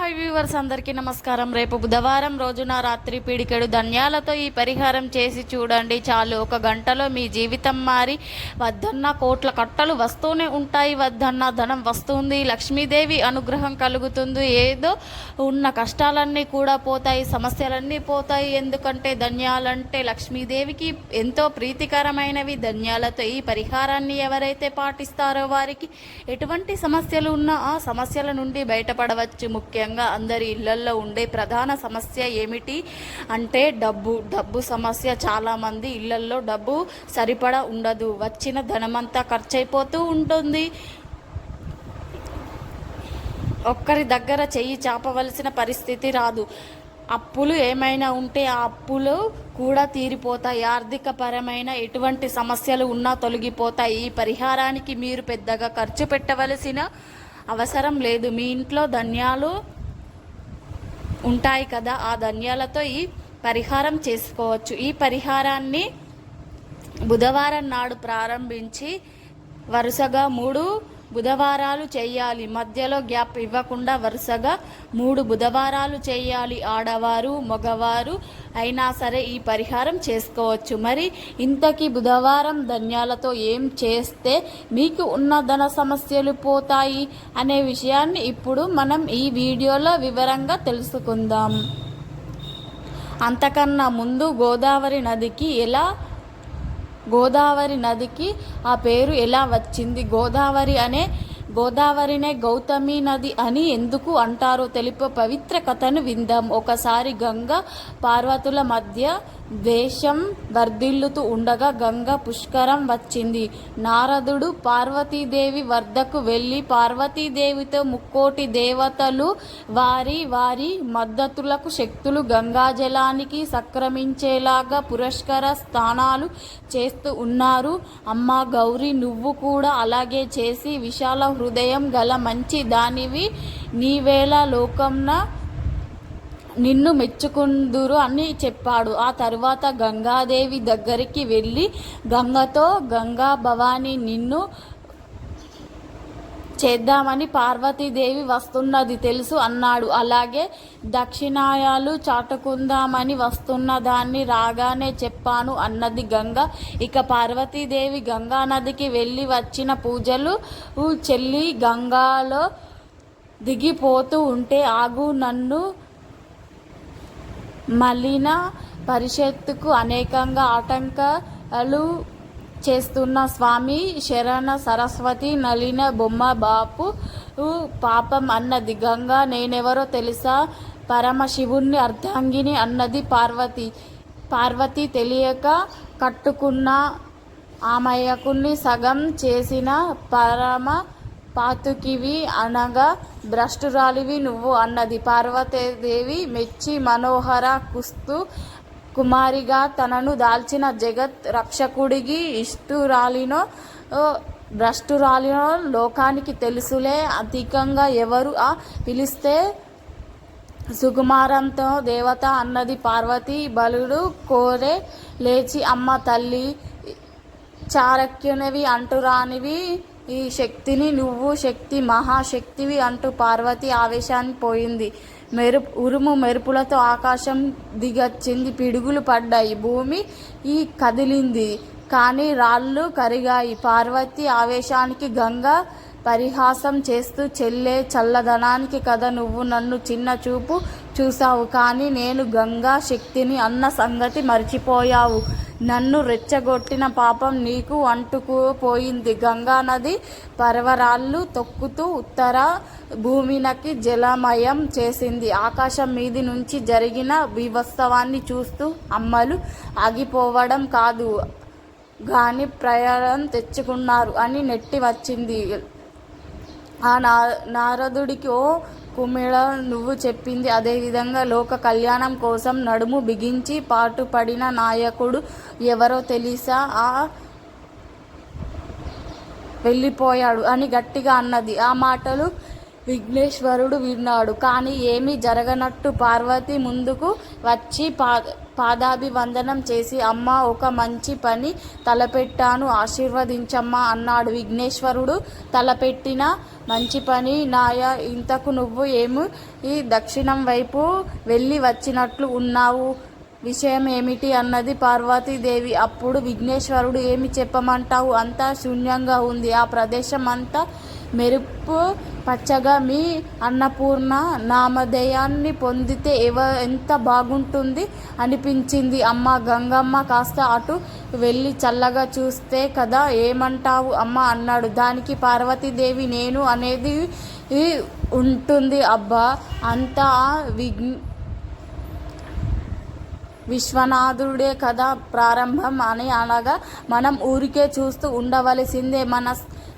Hi viewers అందరికీ నమస్కారం. రేపు బుధవారం రోజున రాత్రి పీడికెడు ధన్యాలతో ఈ పరిహారం చేసి చూడండి. చాలు ఒక గంటలో మీ జీవితం మారి వద్దన్న కోట్ల కట్టలు వస్తూనే ఉంటాయి. వద్దన్న ధనం వస్తుంది లక్ష్మీదేవి అనుగ్రహం కలుగుతుంది. ఏదో ఉన్న కష్టాలన్నీ కూడా పోతాయి సమస్యలన్నీ పోతాయి. ఎందుకంటే ధన్యాలంటే లక్ష్మీదేవికి ఎంతో ప్రీతికరమైనవి. ధన్యాలతో ఈ పరిహారాన్ని ఎవరైతే పాటిస్తారో వారికి ఎటువంటి సమస్యలు ఉన్నా ఆ సమస్యల నుండి బయటపడవచ్చు. ముఖ్యంగా అందరి ఇళ్ళల్లో ఉండే ప్రధాన సమస్య ఏమిటి అంటే డబ్బు. డబ్బు సమస్య చాలామంది ఇళ్ళల్లో డబ్బు సరిపడా ఉండదు. వచ్చిన ధనమంతా ఖర్చయిపోతూ ఉంటుంది. ఒక్కరి దగ్గర చెయ్యి చాపవలసిన పరిస్థితి రాదు. అప్పులు ఏమైనా ఉంటే ఆ అప్పులు కూడా తీరిపోతాయి. ఆర్థిక పరమైన ఎటువంటి సమస్యలు ఉన్నా తొలగిపోతాయి. ఈ పరిహారానికి మీరు పెద్దగా ఖర్చు పెట్టవలసిన అవసరం లేదు. మీ ఇంట్లో ధన్యాలు ఉంటాయి కదా ఆ ధన్యాలతో ఈ పరిహారం చేసుకోవచ్చు. ఈ పరిహారాన్ని బుధవారం నాడు ప్రారంభించి వరుసగా మూడు బుధవారాలు చేయాలి. మధ్యలో గ్యాప్ ఇవ్వకుండా వరుసగా మూడు బుధవారాలు చేయాలి. ఆడవారు మగవారు అయినా సరే ఈ పరిహారం చేసుకోవచ్చు. మరి ఇంతకీ బుధవారం ధన్యాలతో ఏం చేస్తే మీకు ఉన్న ధన సమస్యలు పోతాయి అనే విషయాన్ని ఇప్పుడు మనం ఈ వీడియోలో వివరంగా తెలుసుకుందాం. అంతకన్నా ముందు గోదావరి నదికి ఎలా గోదావరి నదికి ఆ పేరు ఎలా వచ్చింది? గోదావరి అనే గోదావరినే గౌతమి నది అని ఎందుకు అంటారో తెలిపే పవిత్ర కథను విందాం. ఒకసారి గంగ పార్వతుల మధ్య ద్వేషం వర్ధిల్లుతూ ఉండగా గంగ పుష్కరం వచ్చింది. నారదుడు పార్వతీదేవి వద్దకు వెళ్ళి పార్వతీదేవితో ముక్కోటి దేవతలు వారి వారి మద్దతులకు శక్తులు గంగాజలానికి సక్రమించేలాగా పురస్కార స్థానాలు చేస్తూ ఉన్నారు. అమ్మ గౌరీ నువ్వు కూడా అలాగే చేసి విశాల హృదయం గల మంచి దానివి. నీవేళ లోకంన నిన్ను మెచ్చుకుందురు అని చెప్పాడు. ఆ తరువాత గంగాదేవి దగ్గరికి వెళ్ళి గంగతో గంగా భవాని నిన్ను చేద్దామని పార్వతీదేవి వస్తున్నది తెలుసు అన్నాడు. అలాగే దక్షిణాయాలు చాటుకుందామని వస్తున్న దాన్ని రాగానే చెప్పాను అన్నది గంగ. ఇక పార్వతీదేవి గంగా నదికి వెళ్ళి వచ్చిన పూజలు చెల్లి గంగాలో దిగిపోతూ ఉంటే ఆగు నన్ను మలిన పరిషత్తుకు అనేకంగా ఆటంకాలు చేస్తున్న స్వామి శరణ సరస్వతి నలిన బొమ్మ బాపు పాపం అన్నది. గంగా నేనెవరో తెలుసా? పరమశివుణ్ణి అర్ధాంగిని అన్నది పార్వతి. పార్వతి తెలియక కట్టుకున్న ఆమయ్యకుణ్ణి సగం చేసిన పరమ పాతుకివి అనగా భ్రష్టురాలివి నువ్వు అన్నది. పార్వతీదేవి మెచ్చి మనోహర కుస్తు కుమారిగా తనను దాల్చిన జగత్ రక్షకుడికి ఇష్టురాలినో భ్రష్టురాలినో లోకానికి తెలుసులే. అధికంగా ఎవరు ఆ పిలిస్తే సుకుమారంతో దేవత అన్నది. పార్వతి బలుడు కోరే లేచి అమ్మ తల్లి చారక్యునివి అంటురానివి ఈ శక్తిని నువ్వు శక్తి మహాశక్తివి అంటూ పార్వతి ఆవేశాన్ని పోయింది. మెరుపు ఉరుము మెరుపులతో ఆకాశం దిగచ్చింది. పిడుగులు పడ్డాయి. భూమి ఈ కదిలింది. కానీ రాళ్ళు కరిగాయి. పార్వతి ఆవేశానికి గంగ పరిహాసం చేస్తూ చెల్లే చల్లదనానికి కదా నువ్వు నన్ను చిన్న చూపు చూసావు కానీ నేను గంగా శక్తిని అన్న సంగతి మర్చిపోయావు. నన్ను రెచ్చగొట్టిన పాపం నీకు అంటుకుపోయింది గంగా నది పర్వరాళ్ళు తొక్కుతూ ఉత్తర భూమినకి జలమయం చేసింది. ఆకాశం మీది నుంచి జరిగిన వివత్సవాన్ని చూస్తూ అమ్మలు ఆగిపోవడం కాదు గాని ప్రయాణం తెచ్చుకున్నారు అని నెట్టి వచ్చింది. ఆ నా నారదుడికి ఓ కుమిళ నువ్వు చెప్పింది అదేవిధంగా లోక కళ్యాణం కోసం నడుము బిగించి పాటుపడిన నాయకుడు ఎవరో తెలుసా? ఆ వెళ్ళిపోయాడు అని గట్టిగా అన్నది. ఆ మాటలు విఘ్నేశ్వరుడు విన్నాడు. కానీ ఏమీ జరగనట్టు పార్వతి ముందుకు వచ్చి పా పాదాభివందనం చేసి అమ్మ ఒక మంచి పని తలపెట్టాను ఆశీర్వదించమ్మా అన్నాడు విఘ్నేశ్వరుడు. తలపెట్టిన మంచి పని నాయ ఇంతకు నువ్వు ఏమి ఈ దక్షిణం వైపు వెళ్ళి వచ్చినట్లు ఉన్నావు? విషయం ఏమిటి అన్నది పార్వతీదేవి. అప్పుడు విఘ్నేశ్వరుడు ఏమి చెప్పమంటావు? అంతా శూన్యంగా ఉంది. ఆ ప్రదేశం అంతా మెరుపు పచ్చగా మీ అన్నపూర్ణ నామధేయాన్ని పొందితే ఎవ ఎంత బాగుంటుంది అనిపించింది. అమ్మ గంగమ్మ కాస్త అటు వెళ్ళి చల్లగా చూస్తే కదా ఏమంటావు అమ్మ అన్నాడు. దానికి పార్వతీదేవి నేను అనేది ఉంటుంది. అబ్బా అంతా విఘ్ విశ్వనాథుడే కదా ప్రారంభం అని అనగా మనం ఊరికే చూస్తూ ఉండవలసిందే. మన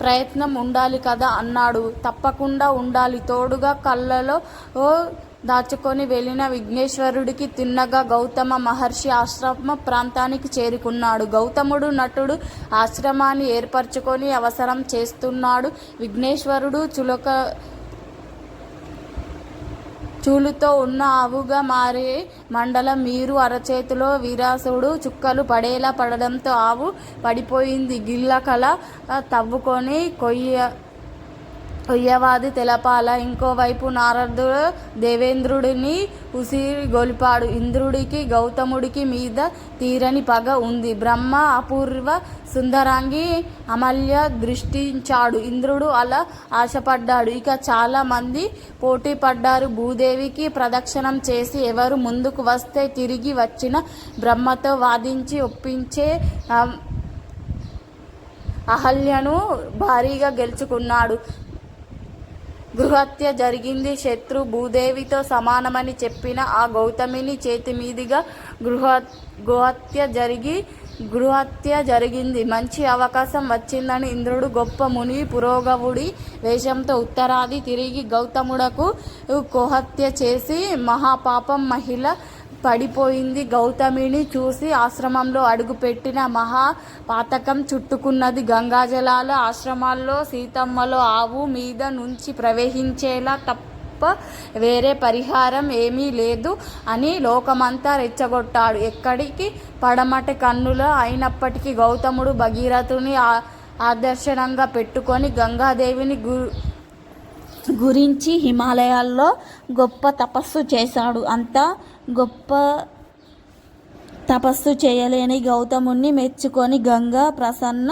ప్రయత్నం ఉండాలి కదా అన్నాడు. తప్పకుండా ఉండాలి. తోడుగా కళ్ళలో ఓ దాచుకొని వెళ్ళిన విఘ్నేశ్వరుడికి తిన్నగా గౌతమ మహర్షి ఆశ్రమ ప్రాంతానికి చేరుకున్నాడు. గౌతముడు నటుడు ఆశ్రమాన్ని ఏర్పరచుకొని అవసరం చేస్తున్నాడు. విఘ్నేశ్వరుడు చులక చూలుతో ఉన్న ఆవుగా మారే మండలం మీరు అరచేతిలో వీరాసుడు చుక్కలు పడేలా పడడంతో ఆవు పడిపోయింది. గిల్లకల తవ్వుకొని కొయ్య ఉయ్యవాది తెలపాల. ఇంకోవైపు నారదుడు దేవేంద్రుడిని ఉసిరిగొలిపాడు ఇంద్రుడికి గౌతముడికి మీద తీరని పగ ఉంది. బ్రహ్మ అపూర్వ సుందరాంగి అమల్య దృష్టించాడు. ఇంద్రుడు అలా ఆశపడ్డాడు. ఇక చాలా మంది పోటీ పడ్డారు. భూదేవికి ప్రదక్షిణం చేసి ఎవరు ముందుకు వస్తే తిరిగి వచ్చిన బ్రహ్మతో వాదించి ఒప్పించే అహల్యను భారీగా గెలుచుకున్నాడు. గృహత్య జరిగింది. శత్రు భూదేవితో సమానమని చెప్పిన ఆ గౌతమిని చేతి మీదుగా గృహ గృహత్య జరిగి గృహత్య జరిగింది. మంచి అవకాశం వచ్చిందని ఇంద్రుడు గొప్ప ముని పురోగవుడి వేషంతో ఉత్తరాది తిరిగి గౌతముడకు గోహత్య చేసి మహాపాపం మహిళ పడిపోయింది. గౌతమిని చూసి ఆశ్రమంలో అడుగుపెట్టిన మహా పాతకం చుట్టుకున్నది గంగాజలాలు ఆశ్రమాల్లో సీతమ్మలో ఆవు మీద నుంచి ప్రవహించేలా తప్ప వేరే పరిహారం ఏమీ లేదు అని లోకమంతా రెచ్చగొట్టాడు. ఎక్కడికి? పడమటి కన్నుల అయినప్పటికీ గౌతముడు భగీరథుని ఆదర్శనంగా పెట్టుకొని గంగాదేవిని గు గురించి హిమాలయాల్లో గొప్ప తపస్సు చేశాడు. అంతా గొప్ప తపస్సు చేయలేని గౌతముణ్ణి మెచ్చుకొని గంగా ప్రసన్న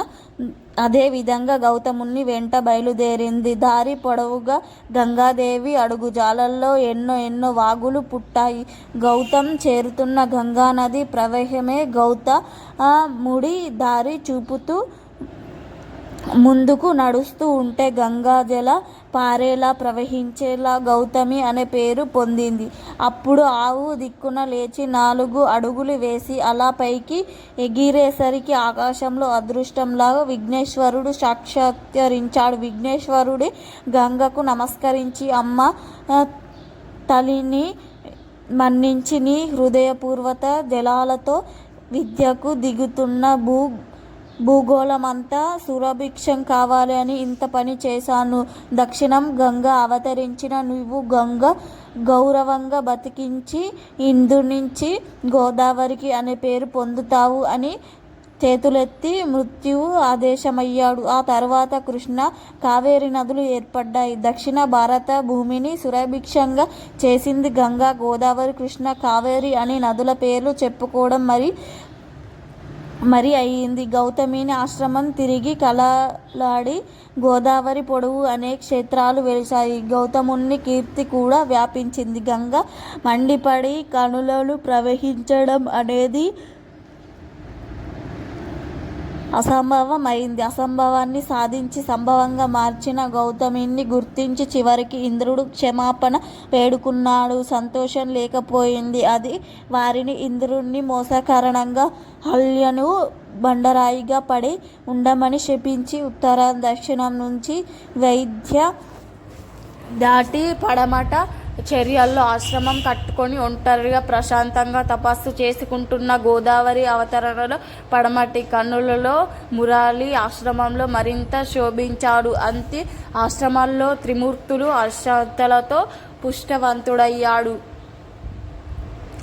అదే విధంగా గౌతముణ్ణి వెంట బయలుదేరింది. దారి పొడవుగా గంగాదేవి అడుగు జాలల్లో ఎన్నో ఎన్నో వాగులు పుట్టాయి. గౌతమ్ చేరుతున్న గంగానది ప్రవాహమే గౌత ముడి దారి చూపుతూ ముందుకు నడుస్తూ ఉంటే గంగాజల పారేలా ప్రవహించేలా గౌతమి అనే పేరు పొందింది. అప్పుడు ఆవు దిక్కున లేచి నాలుగు అడుగులు వేసి అలా పైకి ఎగిరేసరికి ఆకాశంలో అదృష్టంలాగా విఘ్నేశ్వరుడు సాక్షాత్కరించాడు. విఘ్నేశ్వరుడి గంగకు నమస్కరించి అమ్మ తలిని తల్లిని మన్నించి నీ హృదయపూర్వత జలాలతో విద్యకు దిగుతున్న భూ భూగోళమంతా సురభిక్షం కావాలి అని ఇంత పని చేశాను. దక్షిణం గంగ అవతరించిన నువ్వు గంగ గౌరవంగా బతికించి ఇందు నుంచి గోదావరికి అనే పేరు పొందుతావు అని చేతులెత్తి మృత్యువు ఆదేశమయ్యాడు. ఆ తర్వాత కృష్ణ కావేరి నదులు ఏర్పడ్డాయి. దక్షిణ భారత భూమిని సురభిక్షంగా చేసింది గంగా గోదావరి కృష్ణ కావేరి అని నదుల పేర్లు చెప్పుకోవడం మరి మరి అయింది గౌతమిని ఆశ్రమం తిరిగి కలలాడి గోదావరి పొడవు అనేక క్షేత్రాలు వెలిశాయి. గౌతముని కీర్తి కూడా వ్యాపించింది. గంగ మండిపడి కనులలు ప్రవహించడం అనేది అసంభవం అయింది అసంభవాన్ని సాధించి సంభవంగా మార్చిన గౌతమిని గుర్తించి చివరికి ఇంద్రుడు క్షమాపణ వేడుకున్నాడు సంతోషం లేకపోయింది. అది వారిని ఇంద్రుణ్ణి మోసకారణంగా హల్యను బండరాయిగా పడి ఉండమని శపించి ఉత్తర దక్షిణం నుంచి వైద్య దాటి పడమట చర్యల్లో ఆశ్రమం కట్టుకొని ఒంటరిగా ప్రశాంతంగా తపస్సు చేసుకుంటున్న గోదావరి అవతరణలో పడమటి కన్నులలో మురాలి ఆశ్రమంలో మరింత శోభించాడు. అంతే ఆశ్రమంలో త్రిమూర్తులు అశాంతలతో పుష్టవంతుడయ్యాడు.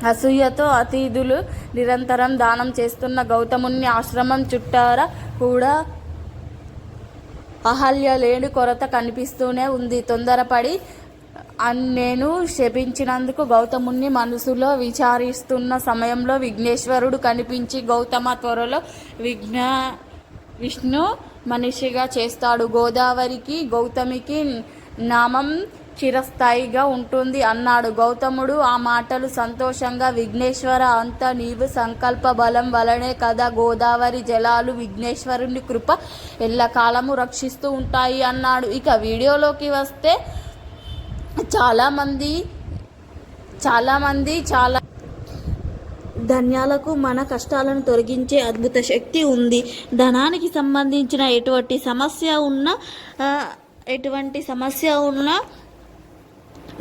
అసూయతో అతిథులు నిరంతరం దానం చేస్తున్న గౌతముని ఆశ్రమం చుట్టారా కూడా అహల్య లేని కొరత కనిపిస్తూనే ఉంది. తొందరపడి నేను శపించినందుకు గౌతముని మనసులో విచారిస్తున్న సమయంలో విఘ్నేశ్వరుడు కనిపించి గౌతమ త్వరలో విఘ్న విష్ణు మనిషిగా చేస్తాడు. గోదావరికి గౌతమికి నామం చిరస్థాయిగా ఉంటుంది అన్నాడు. గౌతముడు ఆ మాటలు సంతోషంగా విఘ్నేశ్వర అంత నీవు సంకల్ప బలం వలనే కదా గోదావరి జలాలు విఘ్నేశ్వరుని కృప ఎల్లకాలము రక్షిస్తూ ఉంటాయి అన్నాడు. ఇక వీడియోలోకి వస్తే చాలామంది చాలామంది చాలా ధన్యాలకు మన కష్టాలను తొలగించే అద్భుత శక్తి ఉంది. ధనానికి సంబంధించిన ఎటువంటి సమస్య ఉన్న ఆ, ఎటువంటి సమస్య ఉన్నా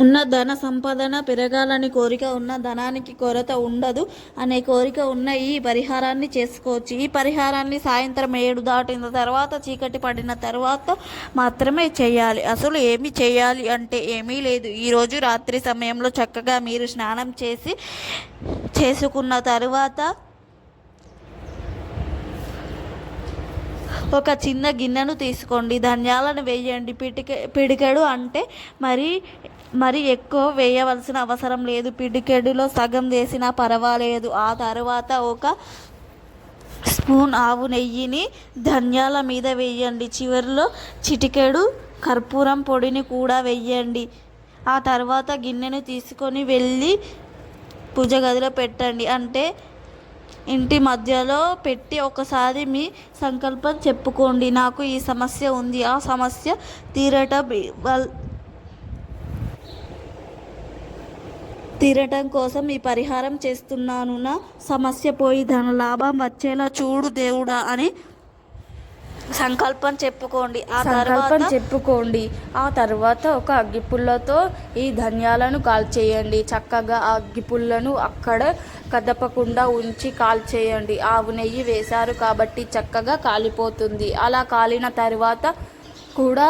ఉన్న ధన సంపాదన పెరగాలని కోరిక ఉన్న ధనానికి కొరత ఉండదు అనే కోరిక ఉన్న ఈ పరిహారాన్ని చేసుకోవచ్చు. ఈ పరిహారాన్ని సాయంత్రం ఏడు దాటిన తర్వాత చీకటి పడిన తర్వాత మాత్రమే చేయాలి. అసలు ఏమి చేయాలి అంటే ఏమీ లేదు. ఈరోజు రాత్రి సమయంలో చక్కగా మీరు స్నానం చేసి చేసుకున్న తర్వాత ఒక చిన్న గిన్నెను తీసుకోండి. ధనియాలను వేయండి. పిటిక పిడికెడు అంటే మరి మరి ఎక్కువ వేయవలసిన అవసరం లేదు. పిడికెడులో సగం వేసినా పర్వాలేదు. ఆ తర్వాత ఒక స్పూన్ ఆవు నెయ్యిని ధనియాల మీద వేయండి. చివరిలో చిటికెడు కర్పూరం పొడిని కూడా వేయండి. ఆ తర్వాత గిన్నెను తీసుకొని వెళ్ళి పూజ గదిలో పెట్టండి. అంటే ఇంటి మధ్యలో పెట్టి ఒకసారి మీ సంకల్పం చెప్పుకోండి. నాకు ఈ సమస్య ఉంది. ఆ సమస్య తీరటం తీరటం కోసం ఈ పరిహారం చేస్తున్నాను నా సమస్య పోయి ధన లాభం వచ్చేలా చూడు దేవుడా అని సంకల్పం చెప్పుకోండి. ఆ సంకల్పం చెప్పుకోండి. ఆ తర్వాత ఒక అగ్గిపుల్లతో ఈ ధనియాలను కాల్చేయండి. చక్కగా ఆ అగ్గిపుల్లను అక్కడ కదపకుండా ఉంచి కాల్చేయండి. ఆవు నెయ్యి వేశారు కాబట్టి చక్కగా కాలిపోతుంది. అలా కాలిన తర్వాత కూడా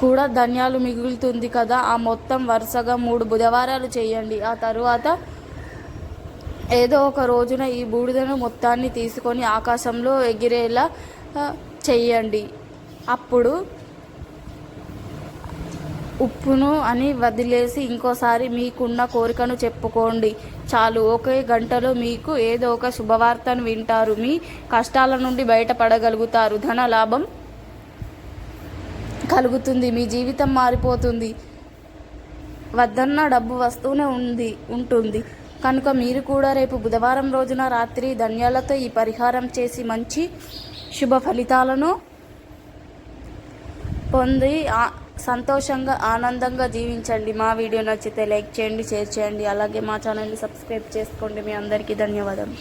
కూడా ధనియాలు మిగులుతుంది కదా. ఆ మొత్తం వరుసగా మూడు బుధవారాలు చేయండి. ఆ తరువాత ఏదో ఒక రోజున ఈ బూడిదను మొత్తాన్ని తీసుకొని ఆకాశంలో ఎగిరేలా చెయ్యండి అప్పుడు ఉప్పును అని వదిలేసి ఇంకోసారి మీకున్న కోరికను చెప్పుకోండి. చాలు ఒకే గంటలో మీకు ఏదో ఒక శుభవార్తను వింటారు. మీ కష్టాల నుండి బయటపడగలుగుతారు. ధన లాభం కలుగుతుంది మీ జీవితం మారిపోతుంది. వద్దన్న డబ్బు వస్తూనే ఉంది ఉంటుంది. కనుక మీరు కూడా రేపు బుధవారం రోజున రాత్రి ధన్యాలతో ఈ పరిహారం చేసి మంచి శుభ ఫలితాలను పొంది సంతోషంగా ఆనందంగా జీవించండి. మా వీడియో నచ్చితే లైక్ చేయండి షేర్ చేయండి. అలాగే మా ఛానల్ని సబ్స్క్రైబ్ చేసుకోండి. మీ అందరికీ ధన్యవాదాలు